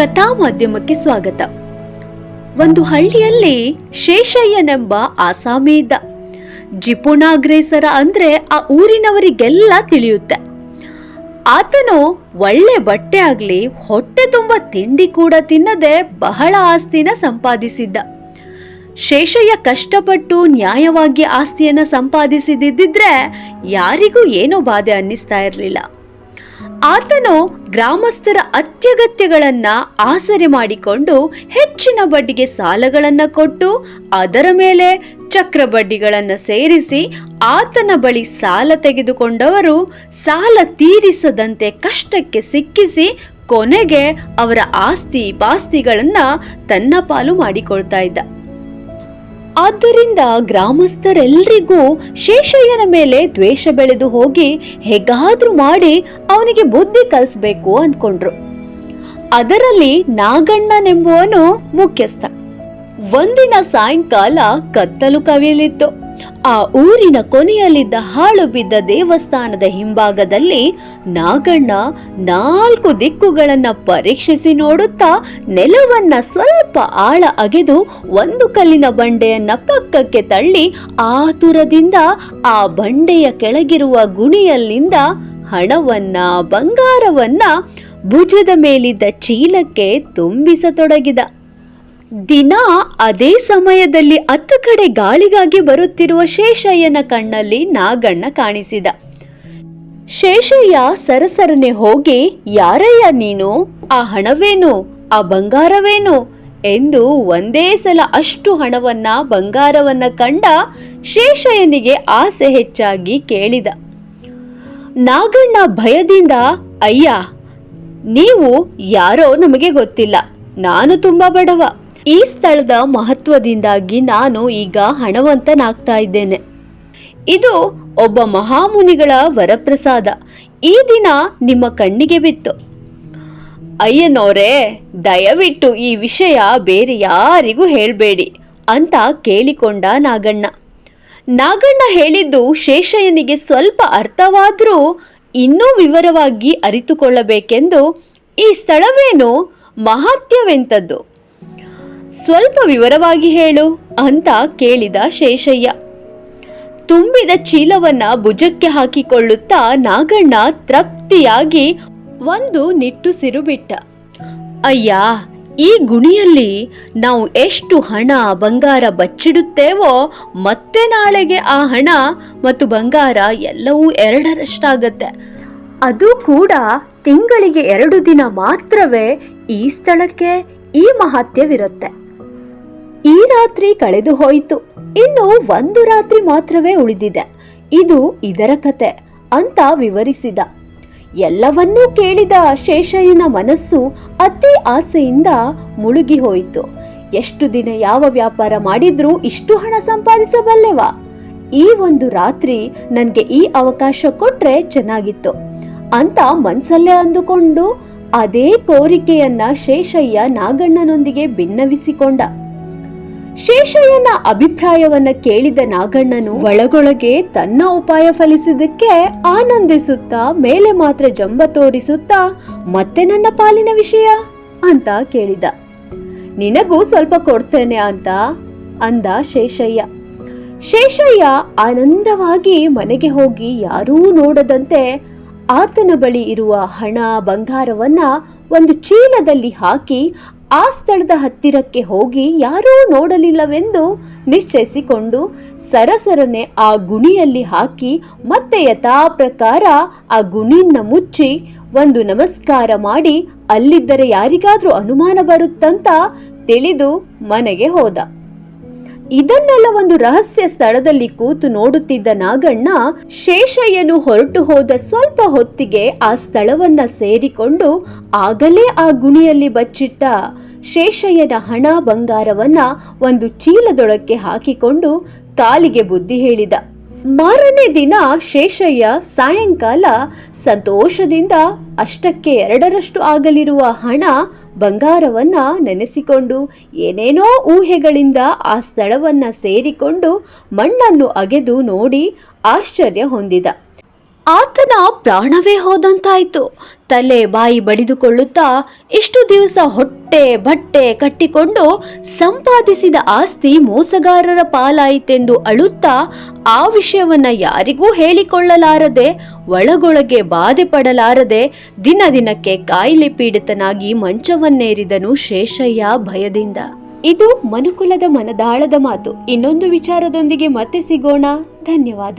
ಕಥಾ ಮಾಧ್ಯಮಕ್ಕೆ ಸ್ವಾಗತ. ಒಂದು ಹಳ್ಳಿಯಲ್ಲಿ ಶೇಷಯ್ಯನೆಂಬ ಆಸಾಮಿ ಇದ್ದ. ಜಿಪುಣಾಗ್ರೇಸರ ಅಂದ್ರೆ ಆ ಊರಿನವರಿಗೆಲ್ಲ ತಿಳಿಯುತ್ತೆ. ಆತನು ಒಳ್ಳೆ ಬಟ್ಟೆ ಆಗ್ಲಿ, ಹೊಟ್ಟೆ ತುಂಬ ತಿಂಡಿ ಕೂಡ ತಿನ್ನದೆ ಬಹಳ ಆಸ್ತಿನ ಸಂಪಾದಿಸಿದ್ದ. ಶೇಷಯ್ಯ ಕಷ್ಟಪಟ್ಟು ನ್ಯಾಯವಾಗಿ ಆಸ್ತಿಯನ್ನ ಸಂಪಾದಿಸಿದಿದ್ದಿದ್ದರೆ ಯಾರಿಗೂ ಏನೂ ಬಾಧೆ ಅನ್ನಿಸ್ತಾ ಇರಲಿಲ್ಲ. ಆತನು ಗ್ರಾಮಸ್ಥರ ಅತ್ಯಗತ್ಯಗಳನ್ನ ಆಸರೆ ಮಾಡಿಕೊಂಡು ಹೆಚ್ಚಿನ ಬಡ್ಡಿಗೆ ಸಾಲಗಳನ್ನು ಕೊಟ್ಟು, ಅದರ ಮೇಲೆ ಚಕ್ರ ಬಡ್ಡಿಗಳನ್ನು ಸೇರಿಸಿ ಆತನ ಬಳಿ ಸಾಲ ತೆಗೆದುಕೊಂಡವರು ಸಾಲ ತೀರಿಸದಂತೆ ಕಷ್ಟಕ್ಕೆ ಸಿಕ್ಕಿಸಿ ಕೊನೆಗೆ ಅವರ ಆಸ್ತಿ ಪಾಸ್ತಿಗಳನ್ನ ತನ್ನ ಪಾಲು ಮಾಡಿಕೊಳ್ತಾ ಇದ್ದ. ಆದ್ದರಿಂದ ಗ್ರಾಮಸ್ಥರೆಲ್ಲರಿಗೂ ಶೇಷಯ್ಯನ ಮೇಲೆ ದ್ವೇಷ ಬೆಳೆದು ಹೋಗಿ ಹೇಗಾದ್ರೂ ಮಾಡಿ ಅವನಿಗೆ ಬುದ್ಧಿ ಕಲಿಸ್ಬೇಕು ಅಂದ್ಕೊಂಡ್ರು. ಅದರಲ್ಲಿ ನಾಗಣ್ಣನೆಂಬುವನು ಮುಖ್ಯಸ್ಥ. ಒಂದಿನ ಸಾಯಂಕಾಲ ಕತ್ತಲು ಕವಿಯಲಿತ್ತು. ಆ ಊರಿನ ಕೊನೆಯಲ್ಲಿದ್ದ ಹಾಳು ಬಿದ್ದ ದೇವಸ್ಥಾನದ ಹಿಂಭಾಗದಲ್ಲಿ ನಾಗಣ್ಣ ನಾಲ್ಕು ದಿಕ್ಕುಗಳನ್ನ ಪರೀಕ್ಷಿಸಿ ನೋಡುತ್ತಾ ನೆಲವನ್ನ ಸ್ವಲ್ಪ ಆಳ ಅಗೆದು ಒಂದು ಕಲ್ಲಿನ ಬಂಡೆಯನ್ನ ಪಕ್ಕಕ್ಕೆ ತಳ್ಳಿ ಆತುರದಿಂದ ಆ ಬಂಡೆಯ ಕೆಳಗಿರುವ ಗುಣಿಯಲ್ಲಿಂದ ಹಣವನ್ನ, ಬಂಗಾರವನ್ನ ಭುಜದ ಮೇಲಿದ್ದ ಚೀಲಕ್ಕೆ ತುಂಬಿಸತೊಡಗಿದ ದಿನ ಅದೇ ಸಮಯದಲ್ಲಿ ಹತ್ತು ಕಡೆ ಗಾಳಿಗಾಗಿ ಬರುತ್ತಿರುವ ಶೇಷಯ್ಯನ ಕಣ್ಣಲ್ಲಿ ನಾಗಣ್ಣ ಕಾಣಿಸಿದ. ಶೇಷಯ್ಯ ಸರಸರನೆ ಹೋಗಿ, ಯಾರಯ್ಯ ನೀನು? ಆ ಹಣವೇನು? ಆ ಬಂಗಾರವೇನು? ಎಂದು ಒಂದೇ ಸಲ ಅಷ್ಟು ಹಣವನ್ನ, ಬಂಗಾರವನ್ನ ಕಂಡ ಶೇಷಯ್ಯನಿಗೆ ಆಸೆ ಹೆಚ್ಚಾಗಿ ಕೇಳಿದ. ನಾಗಣ್ಣ ಭಯದಿಂದ, ಅಯ್ಯ, ನೀವು ಯಾರೋ ನಮಗೆ ಗೊತ್ತಿಲ್ಲ. ನಾನು ತುಂಬಾ ಬಡವ. ಈ ಸ್ಥಳದ ಮಹತ್ವದಿಂದಾಗಿ ನಾನು ಈಗ ಹಣವಂತನಾಗ್ತಾ ಇದ್ದೇನೆ. ಇದು ಒಬ್ಬ ಮಹಾಮುನಿಗಳ ವರಪ್ರಸಾದ. ಈ ದಿನ ನಿಮ್ಮ ಕಣ್ಣಿಗೆ ಬಿತ್ತು. ಅಯ್ಯನೋರೇ, ದಯವಿಟ್ಟು ಈ ವಿಷಯ ಬೇರೆ ಯಾರಿಗೂ ಹೇಳಬೇಡಿ ಅಂತ ಕೇಳಿಕೊಂಡ ನಾಗಣ್ಣ. ನಾಗಣ್ಣ ಹೇಳಿದ್ದು ಶೇಷಯ್ಯನಿಗೆ ಸ್ವಲ್ಪ ಅರ್ಥವಾದರೂ ಇನ್ನೂ ವಿವರವಾಗಿ ಅರಿತುಕೊಳ್ಳಬೇಕೆಂದು ಈ ಸ್ಥಳವೇನು ಮಹತ್ಯವೆಂತದ್ದು? ಸ್ವಲ್ಪ ವಿವರವಾಗಿ ಹೇಳು ಅಂತ ಕೇಳಿದ ಶೇಷಯ್ಯ. ತುಂಬಿದ ಚೀಲವನ್ನ ಭುಜಕ್ಕೆ ಹಾಕಿಕೊಳ್ಳುತ್ತಾ ನಾಗಣ್ಣ ತೃಪ್ತಿಯಾಗಿ ಒಂದು ನಿಟ್ಟುಸಿರು ಬಿಟ್ಟ. ಅಯ್ಯ, ಈ ಗುಣಿಯಲ್ಲಿ ನಾವು ಎಷ್ಟು ಹಣ ಬಂಗಾರ ಬಚ್ಚಿಡುತ್ತೇವೋ ಮತ್ತೆ ನಾಳೆಗೆ ಆ ಹಣ ಮತ್ತು ಬಂಗಾರ ಎಲ್ಲವೂ ಎರಡರಷ್ಟಾಗತ್ತೆ. ಅದು ಕೂಡ ತಿಂಗಳಿಗೆ ಎರಡು ದಿನ ಮಾತ್ರವೇ ಈ ಸ್ಥಳಕ್ಕೆ ಈ ಮಹತ್ಯವಿರುತ್ತೆ. ಈ ರಾತ್ರಿ ಕಳೆದು ಹೋಯಿತು. ಇನ್ನು ಒಂದು ರಾತ್ರಿ ಮಾತ್ರವೇ ಉಳಿದಿದೆ. ಇದು ಇದರ ಕತೆ ಅಂತ ವಿವರಿಸಿದ. ಎಲ್ಲವನ್ನೂ ಕೇಳಿದ ಶೇಷಯ್ಯನ ಮನಸ್ಸು ಅತಿ ಆಸೆಯಿಂದ ಮುಳುಗಿ ಹೋಯಿತು. ಎಷ್ಟು ದಿನ ಯಾವ ವ್ಯಾಪಾರ ಮಾಡಿದ್ರೂ ಇಷ್ಟು ಹಣ ಸಂಪಾದಿಸಬಲ್ಲೆವಾ? ಈ ಒಂದು ರಾತ್ರಿ ನನಗೆ ಈ ಅವಕಾಶ ಕೊಟ್ರೆ ಚೆನ್ನಾಗಿತ್ತು. ಅಂತ ಮನ್ಸಲ್ಲೇ ಅಂದುಕೊಂಡು ಅದೇ ಕೋರಿಕೆಯನ್ನ ಶೇಷಯ್ಯ ನಾಗಣ್ಣನೊಂದಿಗೆ ಭಿನ್ನವಿಸಿಕೊಂಡ ಶೇಷಯ್ಯನ ಅಭಿಪ್ರಾಯವನ್ನ ಕೇಳಿದ ನಾಗಣ್ಣನು ಒಳಗೊಳಗೆ ತನ್ನ ಉಪಾಯ ಫಲಿಸಿದ್ದಕ್ಕೆ ಆನಂದಿಸುತ್ತಾ ಮೇಲೆ ಮಾತ್ರ ಜಂಬ ತೋರಿಸುತ್ತಾ, ಮತ್ತೆ ನನ್ನ ಪಾಲಿನ ವಿಷಯ? ಅಂತ ಕೇಳಿದ. ನಿನಗೂ ಸ್ವಲ್ಪ ಕೊಡ್ತೇನೆ ಅಂತ ಅಂದ ಶೇಷಯ್ಯ. ಶೇಷಯ್ಯ ಆನಂದವಾಗಿ ಮನೆಗೆ ಹೋಗಿ ಯಾರೂ ನೋಡದಂತೆ ಆತನ ಬಳಿ ಇರುವ ಹಣ ಬಂಗಾರವನ್ನ ಒಂದು ಚೀಲದಲ್ಲಿ ಹಾಕಿ ಆ ಸ್ಥಳದ ಹತ್ತಿರಕ್ಕೆ ಹೋಗಿ ಯಾರೂ ನೋಡಲಿಲ್ಲವೆಂದು ನಿಶ್ಚಯಿಸಿಕೊಂಡು ಸರಸರನೆ ಆ ಗುಣಿಯಲ್ಲಿ ಹಾಕಿ ಮತ್ತೆ ಯಥಾ ಪ್ರಕಾರ ಆ ಗುಣಿನ ಮುಚ್ಚಿ ಒಂದು ನಮಸ್ಕಾರ ಮಾಡಿ ಅಲ್ಲಿದ್ದರೆ ಯಾರಿಗಾದರೂ ಅನುಮಾನ ಬರುತ್ತಂತ ತಿಳಿದು ಮನೆಗೆ ಹೋದ. ಇದನ್ನೆಲ್ಲ ಒಂದು ರಹಸ್ಯ ಸ್ಥಳದಲ್ಲಿ ಕೂತು ನೋಡುತ್ತಿದ್ದ ನಾಗಣ್ಣ ಶೇಷಯ್ಯನು ಹೊರಟು ಹೋದ ಸ್ವಲ್ಪ ಹೊತ್ತಿಗೆ ಆ ಸ್ಥಳವನ್ನ ಸೇರಿಕೊಂಡು ಆಗಲೇ ಆ ಗುಣಿಯಲ್ಲಿ ಬಚ್ಚಿಟ್ಟ ಶೇಷಯ್ಯನ ಹಣ ಬಂಗಾರವನ್ನ ಒಂದು ಚೀಲದೊಳಕ್ಕೆ ಹಾಕಿಕೊಂಡು ಕಾಲಿಗೆ ಬುದ್ಧಿ ಹೇಳಿದ. ಮಾರನೇ ದಿನ ಶೇಷಯ್ಯ ಸಾಯಂಕಾಲ ಸಂತೋಷದಿಂದ ಅಷ್ಟಕ್ಕೆ ಎರಡರಷ್ಟು ಆಗಲಿರುವ ಹಣ ಬಂಗಾರವನ್ನ ನೆನೆಸಿಕೊಂಡು ಏನೇನೋ ಊಹೆಗಳಿಂದ ಆ ಸ್ಥಳವನ್ನ ಸೇರಿಕೊಂಡು ಮಣ್ಣನ್ನು ಅಗೆದು ನೋಡಿ ಆಶ್ಚರ್ಯ ಹೊಂದಿದ. ಆತನ ಪ್ರಾಣವೇ ಹೋದಂತಾಯ್ತು. ತಲೆ ಬಾಯಿ ಬಡಿದುಕೊಳ್ಳುತ್ತಾ ಇಷ್ಟು ದಿವಸ ಹೊಟ್ಟೆ ಬಟ್ಟೆ ಕಟ್ಟಿಕೊಂಡು ಸಂಪಾದಿಸಿದ ಆಸ್ತಿ ಮೋಸಗಾರರ ಪಾಲಾಯಿತೆಂದು ಅಳುತ್ತಾ ಆ ವಿಷಯವನ್ನ ಯಾರಿಗೂ ಹೇಳಿಕೊಳ್ಳಲಾರದೆ, ಒಳಗೊಳಗೆ ಬಾಧೆ ಪಡಲಾರದೆ ದಿನ ದಿನಕ್ಕೆ ಕಾಯಿಲೆ ಪೀಡಿತನಾಗಿ ಮಂಚವನ್ನೇರಿದನು ಶೇಷಯ್ಯ ಭಯದಿಂದ. ಇದು ಮನುಕುಲದ ಮನದಾಳದ ಮಾತು. ಇನ್ನೊಂದು ವಿಚಾರದೊಂದಿಗೆ ಮತ್ತೆ ಸಿಗೋಣ. ಧನ್ಯವಾದ.